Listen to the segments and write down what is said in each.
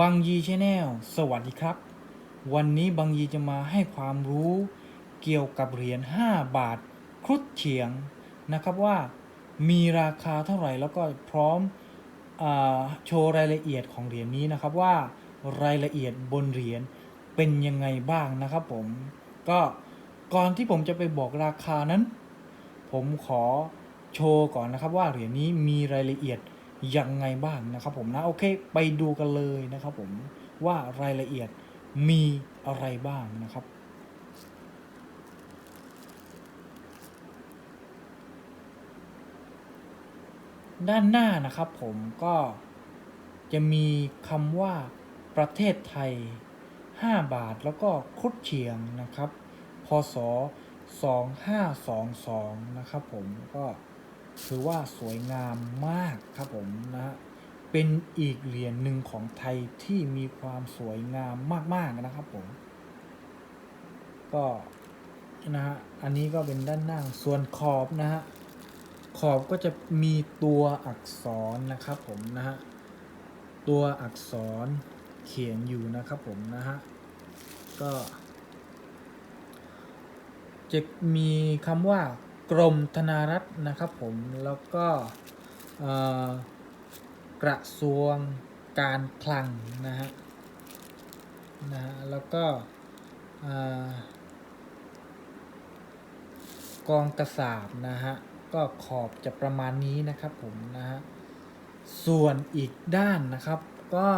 บางยีชแนลสวัสดีครับ วันนี้บางยีจะมาให้ความรู้เกี่ยวกับเหรียญ 5 บาทครุฑเฉียงนะครับว่ามีราคาเท่าไหร่แล้วก็พร้อมอโชว์รายละเอียดของเหรียญนี้นะครับว่ารายละเอียดบนเหรียญเป็นยังไงบ้างนะครับผม ก็ก่อนที่ผมจะไปบอกราคานั้น ผมขอโชว์ก่อนนะครับว่าเหรียญนี้มีรายละเอียด ยังไงบ้างนะครับผมนะโอเคไปดูกันเลยนะครับผมว่ารายละเอียดมีอะไรบ้างนะครับด้านหน้านะครับผมก็จะมีคำว่าประเทศไทย 5 บาทแล้วก็ครุฑเฉียงนะครับ พศ 2522 นะครับผมก็ ถือว่าสวยงามมากครับผมนะฮะเป็นอีกเหรียญหนึ่งของไทยที่มีความสวยงามมาก ๆ นะครับผม ก็นะฮะอันนี้ก็เป็นด้านหน้าส่วนขอบนะฮะขอบก็จะมีตัวอักษรนะครับผมนะฮะตัวอักษรเขียนอยู่นะครับผมนะฮะก็จะมีคำว่า กรมธนารักษ์นะครับผมแล้วก็กระทรวงการคลังนะฮะนะฮะแล้วก็กองกระสาบนะฮะก็ขอบจะประมาณนี้นะครับผมนะฮะส่วนอีกด้านนะครับก็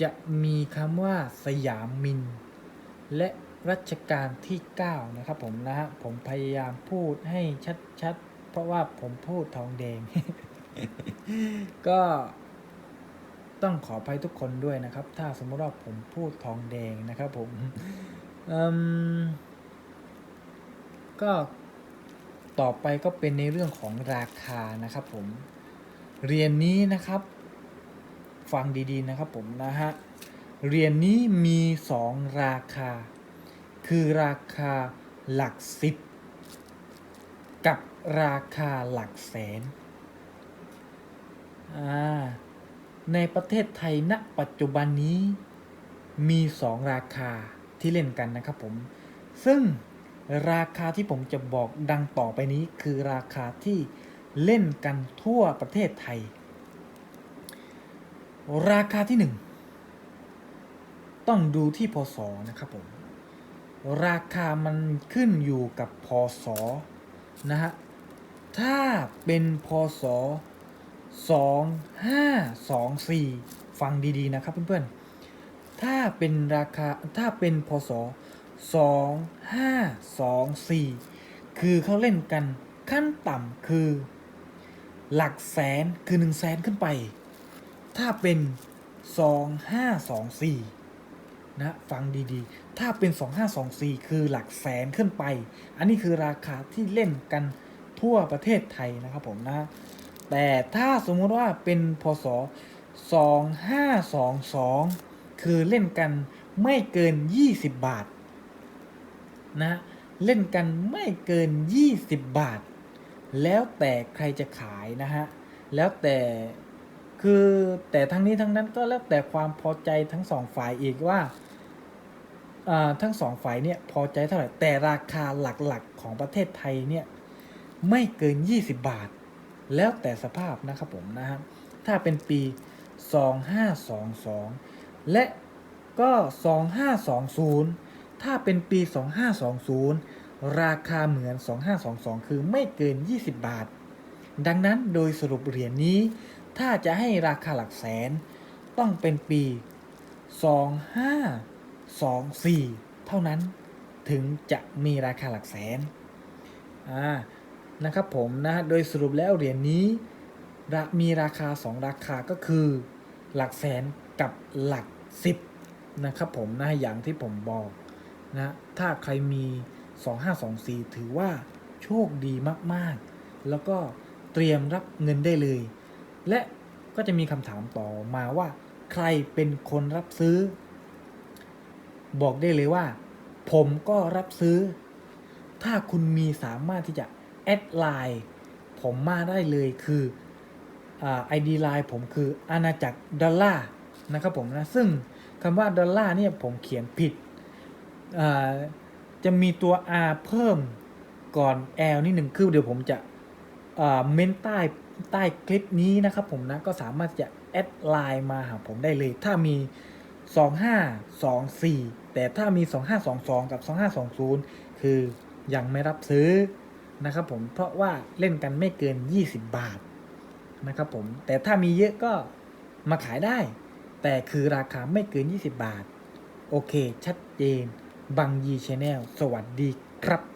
จะมีคำว่าสยามมิน และ รัชกาลที่ 9 นะครับผมนะฮะผมพยายามพูดให้ชัดๆ เพราะว่าผมพูดทองแดง ก็ต้องขออภัยทุกคนด้วยนะครับ ถ้าสมมติว่าผมพูดทองแดงนะครับผมอืมก็ต่อไปก็เป็นในเรื่องของราคานะครับผมเรียนนี้นะครับ ฟังดีๆนะครับผมนะฮะเรียนนี้มี 2 ราคา คือราคาหลักสิบ กับราคาหลักแสน ในประเทศไทยณปัจจุบันนี้มี2ราคาที่เล่นกันนะครับผม ซึ่งราคาที่ผมจะบอกดังต่อไปนี้คือราคาที่เล่นกันทั่วประเทศไทย ราคาที่1ต้องดูที่พศนะครับผม ราคามันขึ้นอยู่กับพศนะฮะ ถ้าเป็นพศ 2524 ฟังดีๆนะครับเพื่อนๆ ถ้าเป็นราคาถ้าเป็นพศ 2524 คือเขาเล่นกันขั้นต่ำคือ หลักแสนคือ1แสนขึ้นไป ถ้าเป็น 2524 นะฟังดีๆ ถ้าเป็น 2524 คือหลักแสนขึ้นไป อันนี้คือราคาที่เล่นกันทั่วประเทศไทยนะครับผมนะ แต่ถ้าสมมติว่าเป็นพศ 2522 คือเล่นกันไม่เกิน 20 บาทนะเล่นกันไม่เกิน 20 บาท แล้วแต่ใครจะขายนะฮะ แล้วแต่คือแต่ทั้งนี้ทั้งนั้นก็แล้วแต่ความพอใจทั้งสองฝ่ายอีกว่า ทั้งสองฝ่ายเนี่ยพอใจเท่าไหร่ แต่ราคาหลักๆของประเทศไทยเนี่ยไม่เกิน 20 บาท แล้วแต่สภาพนะครับผมนะฮะถ้าเป็นปี 2522 และก็ 2520 ถ้าเป็นปี 2520 ราคาเหมือน 2522 คือไม่เกิน 20 บาท ดังนั้นโดยสรุปเหรียญนนี้ ถ้าจะให้ราคาหลักแสนต้องเป็นปี 2524 เท่านั้นถึงจะมีราคาหลักแสนอ่านะครับผมนะโดยสรุปแล้วเหรียญนนี้มีราคา 2 ราคาก็คือหลักแสนกับหลัก 10นะครับผมนะอย่างที่ผมบอกนะถ้าใครมี 2524 ถือว่าโชคดีมากๆ แล้วก็เตรียมรับเงินได้เลย และก็จะมีคำถามต่อมาว่า ใครเป็นคนรับซื้อ บอกได้เลยว่า ผมก็รับซื้อ ถ้าคุณมีสามารถที่จะแอดไลน์ผมมาได้เลยคือไอดีไลน์ผมคืออาณาจักรดอลลาร์นะครับผมนะ ซึ่งคำว่าดอลลาร์เนี่ยผมเขียนผิดอ่าจะมีตัว R เพิ่มก่อน L นิดหนึ่งคือเดี๋ยวผมจะอ่าเม้นใต้ใต้คลิปนี้นะครับผมนะ ก็สามารถจะแอดไลน์มาหาผมได้เลย ถ้ามี 2524 แต่ถ้ามี 2522 กับ 2520 คือยังไม่รับซื้อนะครับผมเพราะว่าเล่นกันไม่เกิน 20 บาทนะครับผมแต่ถ้ามีเยอะก็มาขายได้ แต่คือราคาไม่เกิน 20 บาท โอเค ชัดเจน บังยีชแนลสวัสดีครับ